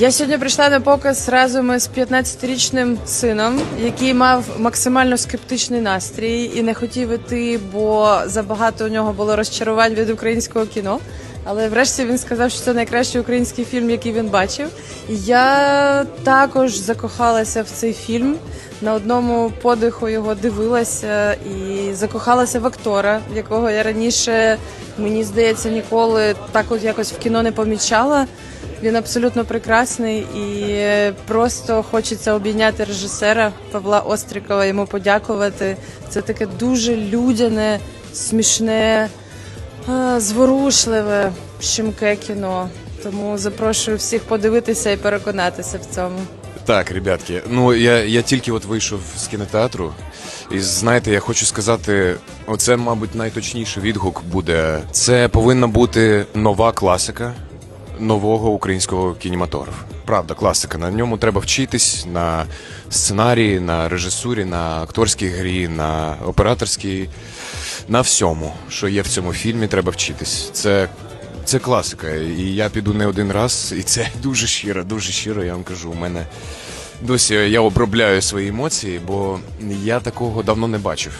Я сьогодні прийшла на показ разом із 15-річним сином, який мав максимально скептичний настрій і не хотів іти, бо забагато у нього було розчарувань від українського кіно. Але врешті він сказав, що це найкращий український фільм, який він бачив. І я також закохалася в цей фільм. На одному подиху його дивилася і закохалася в актора, якого я раніше, мені здається, ніколи так от якось в кіно не помічала. Він абсолютно прекрасний і просто хочеться обійняти режисера Павла Острікова, йому подякувати. Це таке дуже людяне, смішне, е, зворушливе, щемке кіно. Тому запрошую всіх подивитися і переконатися в цьому. Так, ребятки, ну я, я тільки от вийшов з кінотеатру, і знаєте, я хочу сказати, оце, мабуть, найточніший відгук буде. Це повинна бути нова класика нового українського кінематографу. Правда, класика. На ньому треба вчитись на сценарії, на режисурі, на акторській грі, на операторській, на всьому, що є в цьому фільмі, треба вчитись. Це це класика, і я піду не один раз, і це дуже щиро, дуже щиро, я вам кажу. У мене досі я обробляю свої емоції, бо я такого давно не бачив.